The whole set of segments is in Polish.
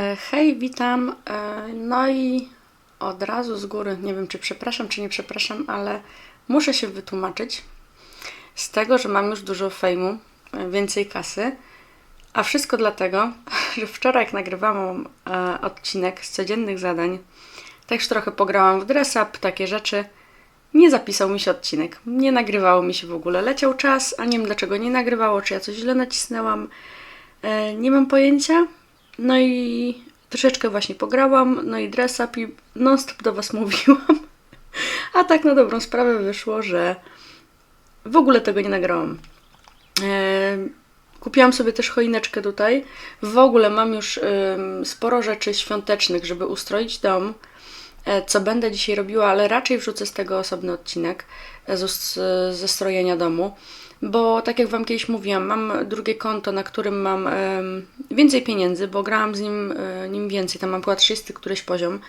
Hej, witam. E, No i od razu z góry, nie wiem czy przepraszam, czy nie przepraszam, ale muszę się wytłumaczyć z tego, że mam już dużo fejmu, e, więcej kasy, a wszystko dlatego, że wczoraj jak nagrywałam e, odcinek z codziennych zadań, też trochę pograłam w dress up, takie rzeczy, nie zapisał mi się odcinek. Nie nagrywało mi się w ogóle. Leciał czas, a nie wiem dlaczego nie nagrywało, czy ja coś źle nacisnęłam. Nie mam pojęcia. No i troszeczkę właśnie pograłam, no i dress up i non stop do Was mówiłam. A tak na dobrą sprawę wyszło, że w ogóle tego nie nagrałam. E, kupiłam sobie też choineczkę tutaj. W ogóle mam już sporo rzeczy świątecznych, żeby ustroić dom e, co będę dzisiaj robiła, ale raczej wrzucę z tego osobny odcinek e, ze strojenia domu, bo tak jak Wam kiedyś mówiłam, mam drugie konto, na którym mam więcej pieniędzy, bo grałam z nim, e, nim więcej, tam mam chyba 30 któryś poziom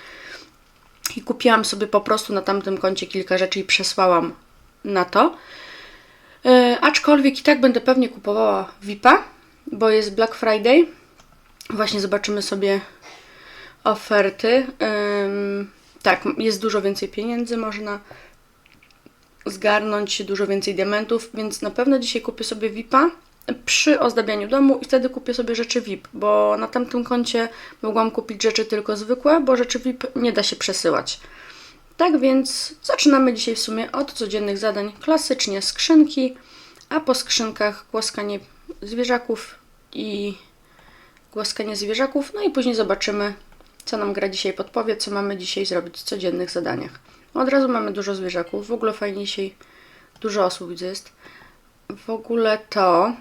i kupiłam sobie po prostu na tamtym koncie kilka rzeczy i przesłałam na to. E, aczkolwiek i tak będę pewnie kupowała VIPa, bo jest Black Friday. Właśnie zobaczymy sobie oferty. Tak, jest dużo więcej pieniędzy, można zgarnąć dużo więcej diamentów, więc na pewno dzisiaj kupię sobie VIPa przy ozdabianiu domu i wtedy kupię sobie rzeczy VIP, bo na tamtym koncie mogłam kupić rzeczy tylko zwykłe, bo rzeczy VIP nie da się przesyłać. Tak więc zaczynamy dzisiaj w sumie od codziennych zadań, klasycznie skrzynki, a po skrzynkach głaskanie zwierzaków i głaskanie zwierzaków, no i później zobaczymy, co nam gra dzisiaj podpowie, co mamy dzisiaj zrobić w codziennych zadaniach. Od razu mamy dużo zwierzaków, w ogóle fajnie dzisiaj dużo osób jest. W ogóle to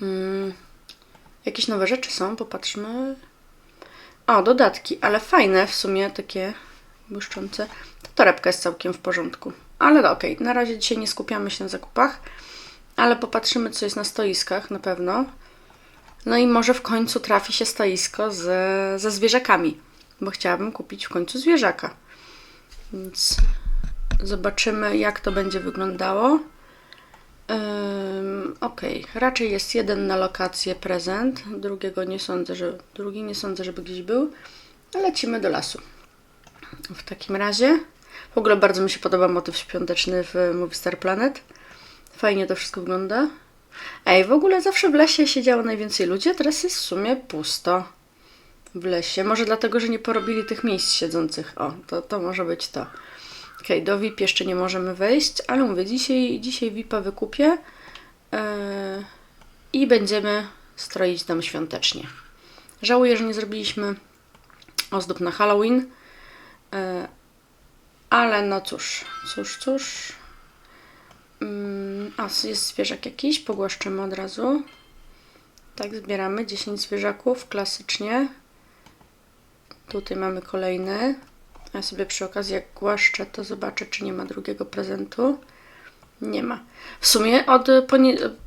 hmm, jakieś nowe rzeczy są, popatrzmy. O, dodatki, ale fajne w sumie, takie błyszczące. Ta torebka jest całkiem w porządku. Ale okej, na razie dzisiaj nie skupiamy się na zakupach, ale popatrzymy, co jest na stoiskach na pewno. No i może w końcu trafi się stoisko ze, ze zwierzakami, bo chciałabym kupić w końcu zwierzaka. Więc zobaczymy, jak to będzie wyglądało. Ym, ok, raczej jest jeden na lokację prezent, drugiego nie sądzę, że drugi nie sądzę, żeby gdzieś był. Lecimy do lasu. W takim razie, w ogóle bardzo mi się podoba motyw świąteczny w Movie Star Planet. Fajnie to wszystko wygląda. Ej, w ogóle zawsze w lesie siedziało najwięcej ludzi, a teraz jest w sumie pusto w lesie. Może dlatego, że nie porobili tych miejsc siedzących. O, to, to może być to. Okej, okay, do VIP jeszcze nie możemy wejść, ale mówię, dzisiaj, dzisiaj VIPa wykupię yy, i będziemy stroić dom świątecznie. Żałuję, że nie zrobiliśmy ozdób na Halloween, yy, ale no cóż, cóż, cóż. A, jest zwierzak jakiś, pogłaszczymy od razu. Tak, zbieramy 10 zwierzaków, klasycznie. Tutaj mamy kolejny. Ja sobie przy okazji jak głaszczę, to zobaczę, czy nie ma drugiego prezentu. Nie ma. W sumie od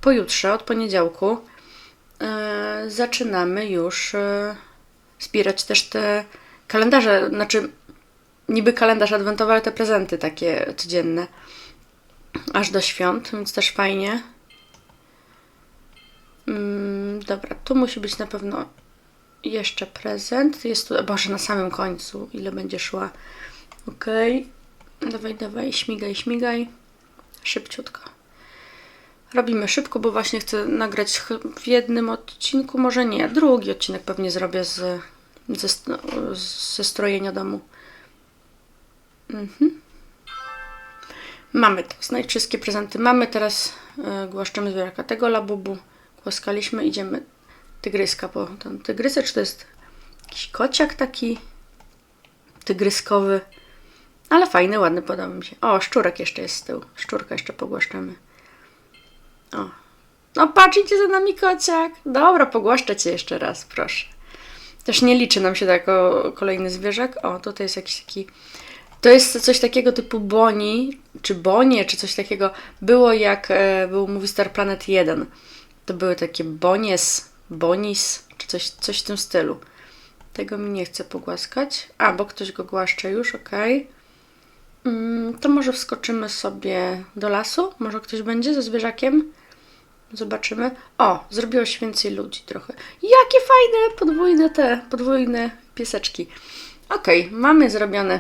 pojutrze, od poniedziałku yy, zaczynamy już yy, zbierać też te kalendarze, znaczy niby kalendarz adwentowy, ale te prezenty takie codzienne aż do świąt, więc też fajnie. Mm, dobra, tu musi być na pewno jeszcze prezent. Jest tu, boże, na samym końcu, ile będzie szła. Ok, dawaj, dawaj, śmigaj, śmigaj. Szybciutko. Robimy szybko, bo właśnie chcę nagrać w jednym odcinku, może nie, drugi odcinek pewnie zrobię z, ze, ze strojenia domu. Mhm. Mamy to, znajdź wszystkie prezenty. Mamy teraz, yy, głaszczymy zwierzaka tego labubu. Głaskaliśmy, idziemy tygryska po ten tygrysę, czy to jest jakiś kociak taki tygryskowy. Ale fajny, ładny, podoba mi się. O, szczurek jeszcze jest z tyłu. Szczurka jeszcze pogłaszczamy. O. No patrzcie za nami kociak. Dobra, pogłaszczę Cię jeszcze raz, proszę. Też nie liczy nam się to jako kolejny zwierzak. O, tutaj jest jakiś taki to jest coś takiego typu Boni, czy Bonie, czy coś takiego. Było jak e, był Movie Star Planet 1. To były takie Bonies, Bonis, czy coś, coś w tym stylu. Tego mi nie chcę pogłaskać. A, bo ktoś go głaszcze już, ok. Mm, to może wskoczymy sobie do lasu. Może ktoś będzie ze zwierzakiem. Zobaczymy. O, zrobiło się więcej ludzi trochę. Jakie fajne, podwójne te, podwójne pieseczki. Okej, mamy zrobione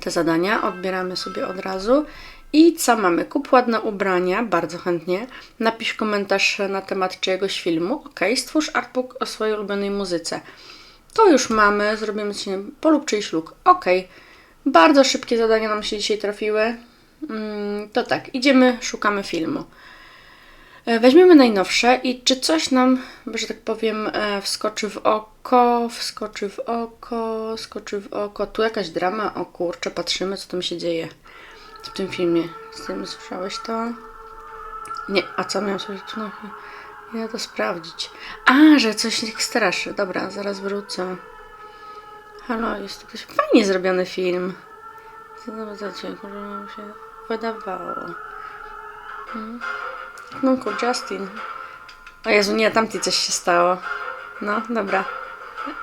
te zadania, odbieramy sobie od razu. I co mamy? Kup ładne ubrania, bardzo chętnie. Napisz komentarz na temat czyjegoś filmu. Ok, stwórz artbook o swojej ulubionej muzyce. To już mamy, zrobimy się polub czyjś luk. Ok, bardzo szybkie zadania nam się dzisiaj trafiły. Mm, to tak, idziemy, szukamy filmu. E, Weźmiemy najnowsze i czy coś nam, że tak powiem, e, wskoczy w oko, wskoczy w oko, skoczy w oko. Tu jakaś drama, o kurczę, patrzymy, co tam się dzieje w tym filmie. Z tym słyszałeś to? Nie, a co miałam słyszeć? No, ja to sprawdzić. A, że coś ich straszy. Dobra, zaraz wrócę. Halo, jest to ktoś fajnie zrobiony film. Może nam się wydawało. No, Justin. O Jezu, nie, tamtej coś się stało. No, dobra.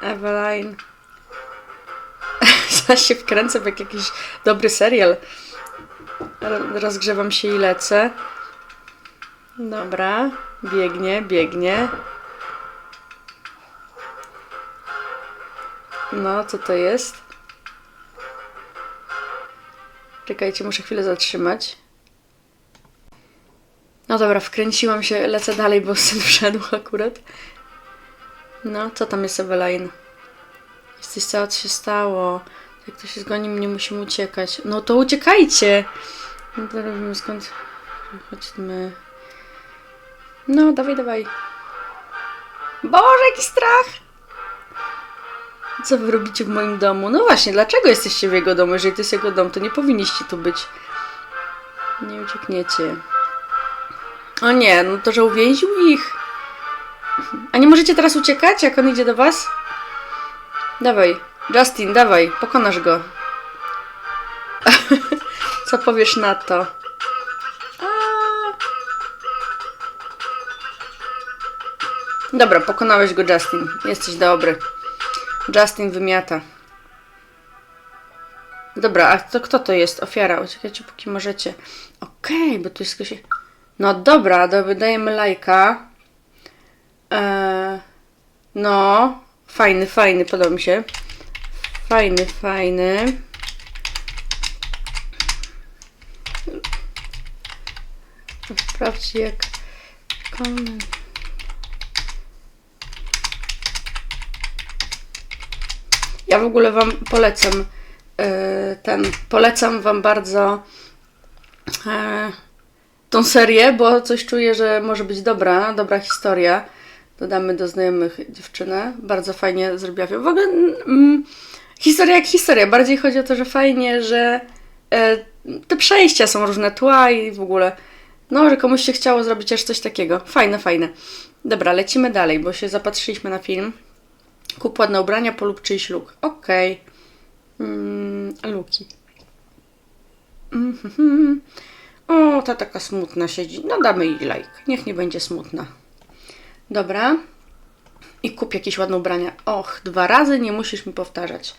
Eveline. Zaraz się wkręcę jak jakiś dobry serial. Ro- Rozgrzewam się i lecę. Dobra. Biegnie, biegnie. No, co to jest? Czekajcie, muszę chwilę zatrzymać. No dobra, wkręciłam się, lecę dalej, bo syn wszedł akurat. No, co tam jest Eveline? Jesteś cała, co się stało? Jak to się zgoni, mnie musimy uciekać. No to uciekajcie! No to robimy skąd... Chodźmy... No, dawaj, dawaj. Boże, jaki strach! Co wy robicie w moim domu? No właśnie, dlaczego jesteście w jego domu? Jeżeli to jest jego dom, to nie powinniście tu być. Nie uciekniecie. O nie, no to, że uwięził ich. A nie możecie teraz uciekać, jak on idzie do was? Dawaj, Justin, dawaj, pokonasz go. Co powiesz na to? Dobra, pokonałeś go, Justin. Jesteś dobry. Justin wymiata. Dobra, a to kto to jest? Ofiara. Uciekajcie póki możecie. Okej, bo tu jest ktoś... No dobra, to wydajemy lajka. Eee, no, fajny, fajny, podoba mi się. Fajny, fajny. Sprawdź jak... Ja w ogóle Wam polecam e, ten, polecam Wam bardzo e, tą serię, bo coś czuję, że może być dobra, dobra historia. Dodamy do znajomych dziewczynę. Bardzo fajnie zrobiła. W ogóle mm, historia jak historia. Bardziej chodzi o to, że fajnie, że e, te przejścia są różne tła i w ogóle no, że komuś się chciało zrobić aż coś takiego. Fajne, fajne. Dobra, lecimy dalej, bo się zapatrzyliśmy na film. Kup ładne ubrania, polub czyjś luk. Okej. Mm, luki. Mhm. O, ta taka smutna siedzi. No damy jej like. Niech nie będzie smutna. Dobra. I kup jakieś ładne ubrania. Och, dwa razy nie musisz mi powtarzać.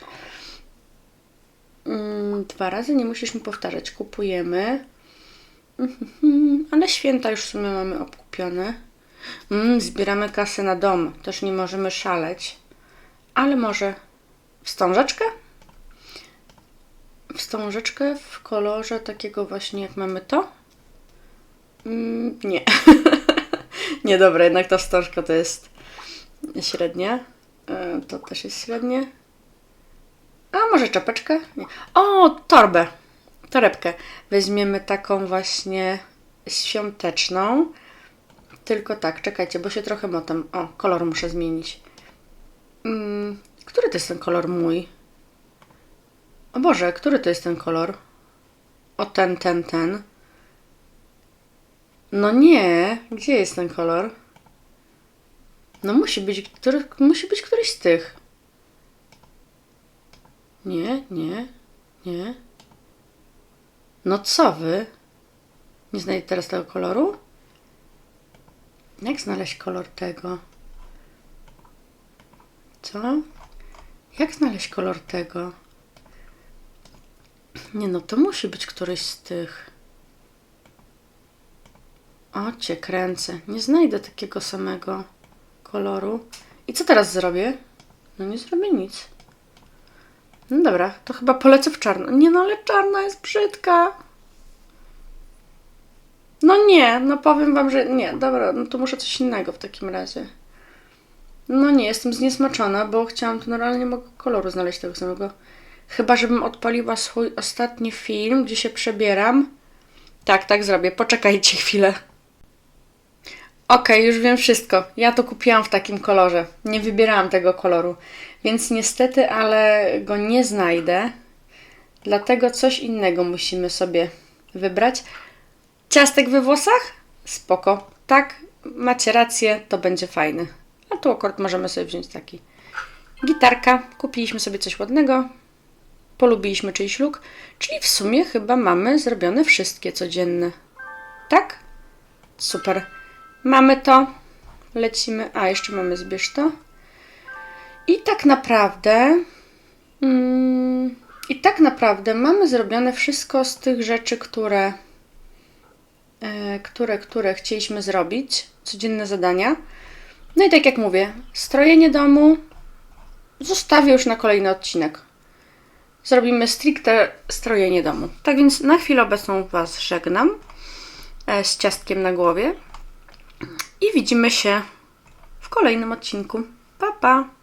Mm, dwa razy nie musisz mi powtarzać. Kupujemy. Mhm, Ale święta już w sumie mamy obkupione. Mm, zbieramy kasę na dom. Też nie możemy szaleć. Ale może wstążeczkę? Wstążeczkę w kolorze takiego właśnie jak mamy to? Mm, nie. nie, dobra, jednak ta wstążka to jest średnia. E, To też jest średnie. A może czapeczkę? Nie. O, torbę. Torebkę. Weźmiemy taką właśnie świąteczną. Tylko tak, czekajcie, bo się trochę motam. O, kolor muszę zmienić. Mm, który to jest ten kolor mój? O Boże, który to jest ten kolor? O ten, ten, ten. No nie, gdzie jest ten kolor? No musi być, który, musi być któryś z tych. Nie, nie, nie. No co wy? Nie znajdę teraz tego koloru? Jak znaleźć kolor tego? Co? Jak znaleźć kolor tego? Nie no, to musi być któryś z tych. O, cię kręcę. Nie znajdę takiego samego koloru. I co teraz zrobię? No nie zrobię nic. No dobra, to chyba polecę w czarno. Nie no, ale czarna jest brzydka. No nie, no powiem wam, że nie. Dobra, no to muszę coś innego w takim razie. No nie, jestem zniesmaczona, bo chciałam tu normalnie nie mogę koloru znaleźć tego samego. Chyba, żebym odpaliła swój ostatni film, gdzie się przebieram. Tak, tak zrobię. Poczekajcie chwilę. Okej, już wiem wszystko. Ja to kupiłam w takim kolorze. Nie wybierałam tego koloru. Więc niestety, ale go nie znajdę. Dlatego coś innego musimy sobie wybrać. Ciastek we włosach? Spoko. Tak, macie rację, to będzie fajny. A tu akurat możemy sobie wziąć taki. Gitarka. Kupiliśmy sobie coś ładnego. Polubiliśmy czyjś luk. Czyli w sumie chyba mamy zrobione wszystkie codzienne. Tak? Super. Mamy to. Lecimy. A, jeszcze mamy zbierz to. I tak naprawdę. Mm, I tak naprawdę mamy zrobione wszystko z tych rzeczy, które, e, które, które chcieliśmy zrobić. Codzienne zadania. No i tak jak mówię, strojenie domu zostawię już na kolejny odcinek. Zrobimy stricte strojenie domu. Tak więc na chwilę obecną Was żegnam e, z ciastkiem na głowie i widzimy się w kolejnym odcinku. Pa, pa!